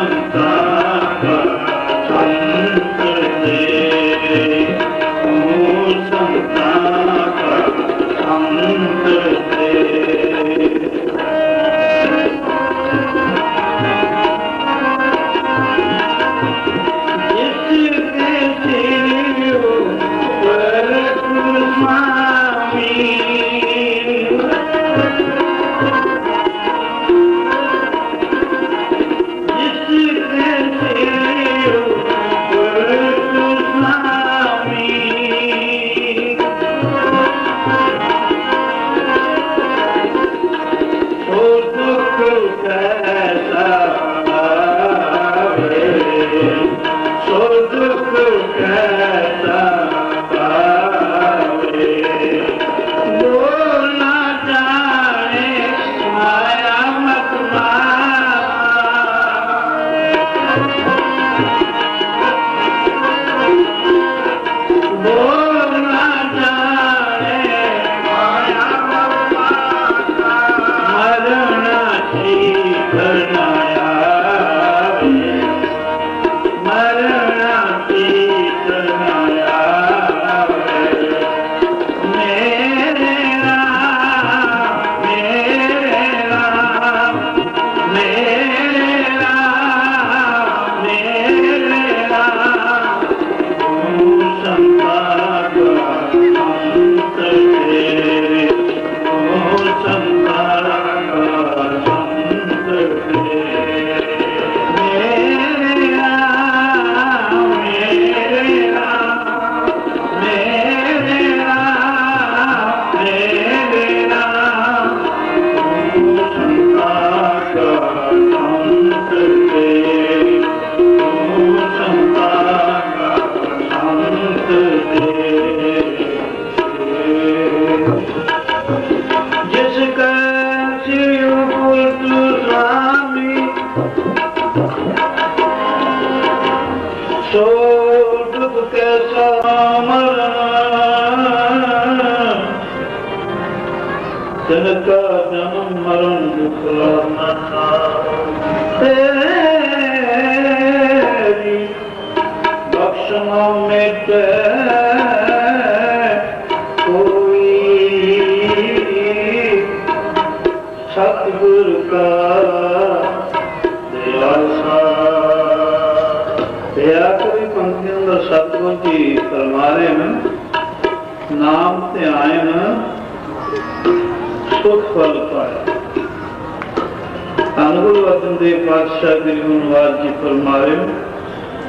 Santa ਤਿਨਕਾ ਜਨਮ ਮਰਨ ਦੁਖ ਤੇਰੀ ਬਖਸ਼ਣਾ ਮੇਟੇ ਕੋਈ ਸਤਿਗੁਰ ਕਾ ਪੰਕਤੀਆਂ ਸਤਿਗੁਰ ਜੀ ਫਰਮਾ ਰਹੇ ਨੇ। ਨਾਮ ਧਿਆਨ ਸੁਖ ਫਲ ਪਾਇਆ। ਅਨੁਗੁਰੂ ਅਰਜਨ ਦੇ ਪਾਤਸ਼ਾਹ ਗੁਰੂ ਨਿਵਾਸ ਜੀ ਫਰਮਾ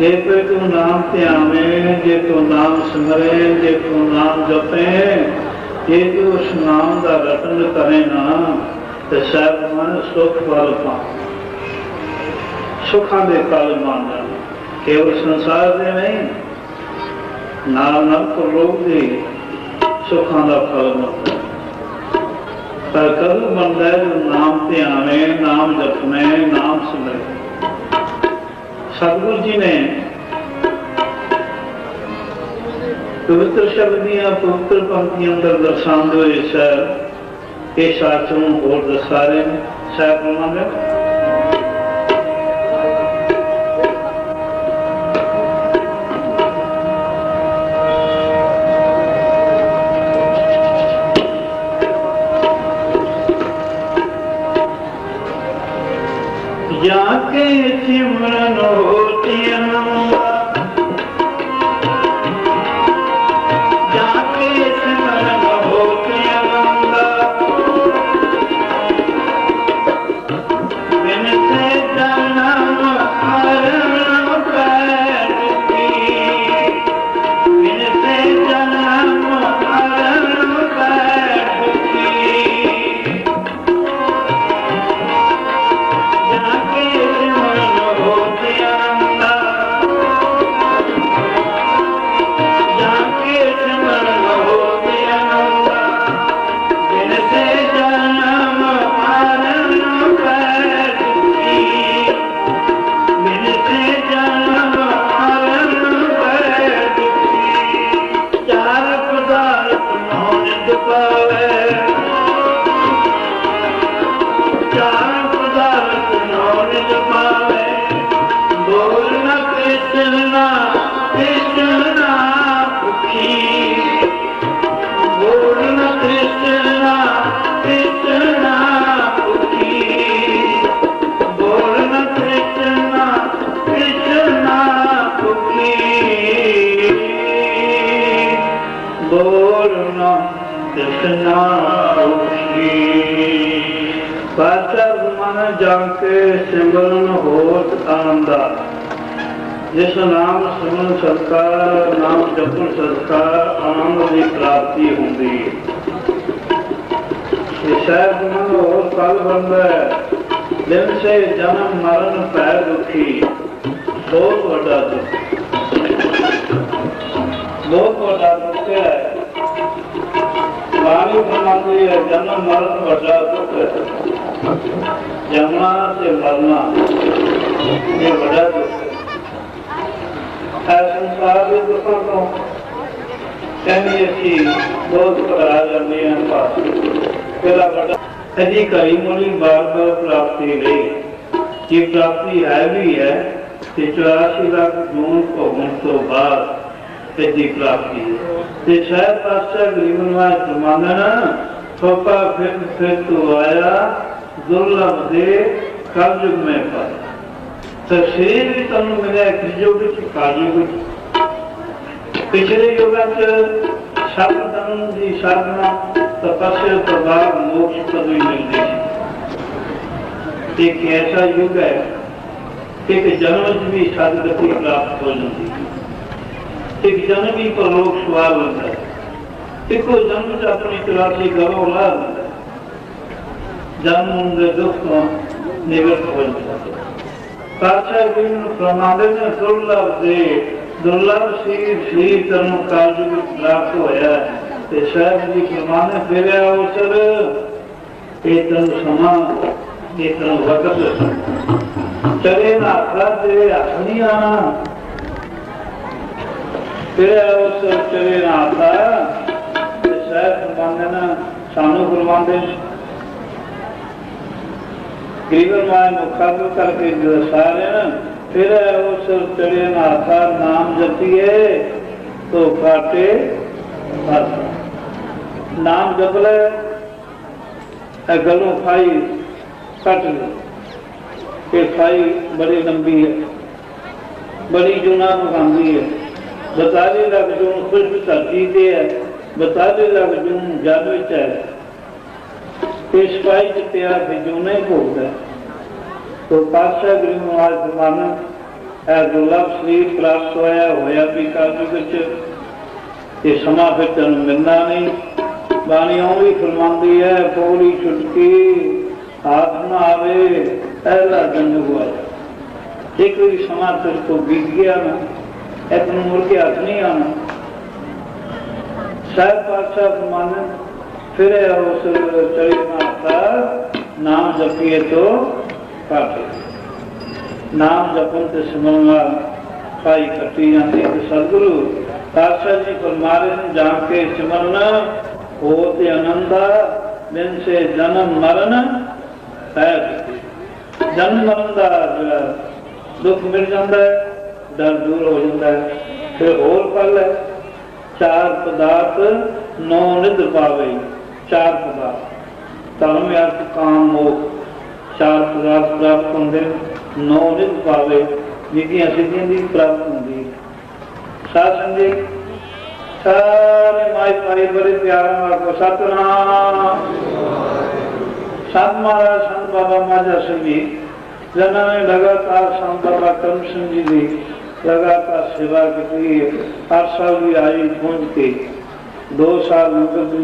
ਜੇ ਕੋਈ ਤੂੰ ਨਾਮ ਧਿਆਵੇਂ, ਜੇ ਤੂੰ ਨਾਮ ਸਿਮਰੇ, ਜੇ ਤੂੰ ਨਾਮ ਜਪੇ ਜੇ ਤੂੰ ਉਸ ਨਾਮ ਦਾ ਰਤਨ ਕਰੇ ਨਾ, ਤੇ ਸਭ ਮਨ ਸੁਖ ਫਲ ਪਾ ਸੁਖਾਂ ਦੇ ਕਾਲ ਮੰਨ ਕੇਵਲ ਸੰਸਾਰ ਦੇ ਨਹੀਂ ਨਾਲ ਨਾਲ ਪਰਲੋਕ ਦੇ ਸੁਖਾਂ ਦਾ ਫਲ ਮਿਲਦਾ ਪਰ ਕਦੋਂ ਬੰਦਾ ਜੋ ਨਾਮ ਧਿਆਵੇਂ ਨਾਮ ਜਪਵੇਂ, ਨਾਮ ਸਿਮਰੇ ਸਤਿਗੁਰੂ ਜੀ ਨੇ ਪਵਿੱਤਰ ਸ਼ਬਦ ਦੀਆਂ, ਪਵਿੱਤਰ ਪੰਕਤੀਆਂ ਅੰਦਰ ਦਰਸਾਉਂਦੇ ਹੋਏ ਸਰ ਇਹ ਸ਼ਾਸਤਰ ਨੂੰ ਹੋਰ ਦਰਸਾ ਰਹੇ ਨੇ। ਸਾਹਿਬ ਫਰਮਾਉਂਦੇ ਜਾ ਬੋਲ ਨ ਕ੍ਰਿਸ਼ਨਾ ਪਾਤਰ ਮਨ ਜਾਣ ਕੇ ਸਿਮਰਨ ਹੋਤ ਆਨੰਦਾ ਜਿਸ ਨਾਮ ਸਿਮਰਨ ਸਤਕਾਰ ਨਾਮ ਜਪਣ ਸਤਕਾਰ ਆਨੰਦ ਦੀ ਪ੍ਰਾਪਤੀ ਹੁੰਦੀ ਹੈ ਇਹ ਸ਼ਾਇਦ ਮਨ ਹੋਰ ਕਲ ਬੰਦਾ ਦਿਨ ਸੇ ਜਨਮ ਮਰਨ ਪੈ ਦੁਖੀ ਬਹੁਤ ਵੱਡਾ ਦੁੱਖ ਬਹੁਤ ਵੱਡਾ ਦੁੱਖ ਹੈ ਬਾਣੀ ਫਰਮਾਉਂਦੀ ਹੈ, ਜਨਮ ਮਰਨ ਵੱਡਾ ਦੁੱਖ ਹੈ। ਜਮਨਾ ਤੇ ਮਰਨਾ ਇਹ ਵੱਡਾ ਦੁੱਖ ਹੈ। ਹੈ ਸੰਸਾਰ ਦੇ ਦੁੱਖਾਂ ਤੋਂ ਕਹਿੰਦੇ ਅਸੀਂ ਬਹੁਤ ਘਬਰਾ ਜਾਂਦੇ ਹਾਂ ਪਾਸ ਪਹਿਲਾ ਵੱਡਾ ਅਜੀ ਕਰੀ ਮੁਨੀ ਬਾਰ ਬਾਰ ਪ੍ਰਾਪਤੀ ਲਈ ਜੇ ਪ੍ਰਾਪਤੀ ਹੈ ਵੀ ਹੈ, ਤੇ 84 ਲੱਖ ਜੂਨ ਭੋਗਣ ਤੋਂ ਬਾਅਦ ਇਹਦੀ ਪ੍ਰਾਪਤੀ। ਤੇ ਸ਼ਾਇਦ ਪਾਸਾ ਗਰੀਬ ਨਿਵਾਸ ਥੋਪਾ ਫਿਰ ਫਿਰ ਤੋਂ ਆਇਆ, ਦੁਰਲਭ ਦੇ ਕਲਯੁਗ ਮੈਂ ਪਾਇਆ ਤਸਵੀਰ ਵੀ ਤੁਹਾਨੂੰ ਮਿਲਿਆ ਕ੍ਰਿਯੋਗ ਵਿੱਚ ਕਾਲਯੁਗ ਵਿੱਚ ਪਿਛਲੇ ਯੁਗਾਂ ਚ ਸ਼ਬਦਨ ਦੀ ਸਾਧਨਾ ਤਪੱਸਿਆ ਤੋਂ ਬਾਅਦ ਮੋਕਸ਼ ਪਦਵੀ ਮਿਲਦੀ ਸੀ। ਇੱਕ ਐਸਾ ਯੁੱਗ ਹੈ, ਇੱਕ ਜਨਮ ਵਿੱਚ ਵੀ ਸਦਗਤੀ ਪ੍ਰਾਪਤ ਹੋ ਜਾਂਦੀ। ਹੈ ਇੱਕ ਜਨਮ ਵੀ ਪਰਲੋਕ ਸਵਾਲ ਹੁੰਦਾ ਹੈ ਇੱਕੋ ਜਨਮ ਚ ਆਪਣੀ ਤਲਾਸ਼ੀ ਕਰੋ ਲਾ ਦਿੰਦਾ ਹੈ। ਜਨਮ ਦੇ ਦੁੱਖ ਤੋਂ ਨਿਵਰਤ ਹੋ ਜਾਂਦਾ। ਹੈ ਪਾਤਸ਼ਾਹ ਜੀ ਨੂੰ ਫਰਮਾਉਂਦੇ ਨੇ ਦੁਰਲਭ ਤੇ ਸਾਹਿਬ ਜੀ ਫਰਮਾਨੇ ਫਿਰਿਆ ਉਸਰ ਇਹ ਤਨ ਸਮਾਂ, ਇਹ ਤਨ ਵਕਤ। ਚਲੇ ਨਾ ਖਾਦੇ ਆਪਣੀਆਂ ਫਿਰ ਉਸਰ ਚਲੇ ਨਾ ਆਤਾ ਤੇ ਸਾਹਿਬ ਫਰਮਾਉਂਦੇ ਨੇ ਸਾਨੂੰ ਫਰਮਾਉਂਦੇ ਗਰੀਬਨ ਮਾਇ ਮੁਖਾਂ ਕਰਕੇ ਦਸਾਰਨ ਫਿਰ ਉਸ ਚੜੇ ਨਾਥਾ ਨਾਮ ਜਪੀਏ ਤੋ ਕਾਟੇ ਹੱਥ ਨਾਮ ਜਪ ਲੈ। ਇਹ ਗਲੋਂ ਖਾਈ ਕੱਟ ਲੈ ਇਹ ਖਾਈ ਬੜੀ ਲੰਬੀ ਹੈ। ਬੜੀ ਜੁਨਾ ਪਕਾਉਂਦੀ ਹੈ। ਬਤਾਲੀ ਲੱਖ ਜੂਨ ਖੁਸ਼ਬ ਧਰਤੀ ਤੇ ਹੈ ਬਤਾਲੀ ਲੱਖ ਜੂਨ ਜਲ ਵਿੱਚ ਹੈ। ਤੇ ਸਪਾਈ ਚ ਪਿਆ ਤੇ ਜੂਨੇ ਭੋਗਦਾ। ਹੈ। ਤੋ ਪਾਸ਼ਾ ਗੁਰੂ ਮਹਾਰਾਜ ਫਰਮਾਨ ਇਹ ਦੁਰਲਭ ਸਰੀਰ ਪ੍ਰਾਪਤ ਹੋਇਆ ਹੋਇਆ ਵੀ ਕਾਲਜ ਵਿੱਚ। ਇਹ ਸਮਾਂ ਫਿਰ ਤੈਨੂੰ ਮਿਲਣਾ ਨਹੀਂ। ਬਾਣੀ ਉਹ ਵੀ ਫਰਮਾਉਂਦੀ ਹੈ ਪੌੜੀ ਛੁਟਕੀ ਹੱਥ ਨਾ ਆਵੇ, ਪਹਿਲਾ ਜਨਮ ਹੋਇਆ ਇੱਕ ਵੀ ਸਮਾਂ ਤੇਰੇ ਤੋਂ ਬੀਤ ਗਿਆ ਨਾ ਇੱਕ ਨੂੰ ਮੁੜ ਕੇ ਹੱਥ ਨਹੀਂ ਆਣਾ ਸਾਹਿਬ ਪਾਤਸ਼ਾਹ ਫਰਮਾਨ, ਫਿਰ ਉਸ ਚੜੀ ਮਾਤਾ, ਨਾਮ ਜਪੀਏ ਤੋ ਕਾਟੇ ਨਾਮ ਜਪਣ ਤੇ ਸਿਮਰਨ ਨਾਲ ਖਾਈ ਕੱਟੀ ਜਾਂਦੀ ਤੇ ਸਤਿਗੁਰੂ ਪਾਤਸ਼ਾਹ ਜੀ ਫਰਮਾਰੇ ਨੂੰ ਜਾਣ ਕੇ ਸਿਮਰਨ, ਹੋ ਤੇ ਆਨੰਦਾ, ਬਿਨ ਸੇ ਜਨਮ ਮਰਨ ਹੈ ਜਨਮ ਮਰਨ ਦਾ ਜਿਹੜਾ ਦੁੱਖ ਮਿਲ ਜਾਂਦਾ ਹੈ ਡਰ ਦੂਰ ਹੋ ਜਾਂਦਾ ਹੈ। ਫਿਰ ਹੋਰ ਪਲ ਹੈ। ਚਾਰ ਪਦਾਰਥ ਨੌ ਨਿਧ ਪਾਵੇ। ਚਾਰ ਪਦਾਰਥ। ਧਰਮ ਅਰਥ ਕਾਮ ਮੋਹ। ਚਾਰ ਪਦਾਰਥ ਪ੍ਰਾਪਤ ਹੁੰਦੇ ਨੇ, ਨੌ ਨਿਧ ਪਾਵੇ। ਜਿਹਦੀਆਂ ਸਿੱਧੀਆਂ ਦੀ ਪ੍ਰਾਪਤ ਹੁੰਦੀ ਸਾਧ ਸੰਗਤ ਸਾਰੇ ਮਾਈ ਭਾਈ ਬੜੇ ਪਿਆਰਾਂ ਨਾਲ ਕੋ ਸਤਨਾਮ। ਸੰਤ ਮਹਾਰਾਜ ਸੰਤ ਬਾਬਾ ਮਾਝਾ ਸਿੰਘ ਜੀ ਜਿਨ੍ਹਾਂ ਨੇ ਲਗਾਤਾਰ ਸੰਤ ਬਾਬਾ ਕਰਮ ਸਿੰਘ ਜੀ ਦੀ ਲਗਾਤਾਰ ਸੇਵਾ ਕੀਤੀ ਹੈ। ਹਰ ਸਾਲ ਵੀ ਆਈ ਪਹੁੰਚ ਕੇ ਦੋ ਸਾਲ ਮੁਕਤ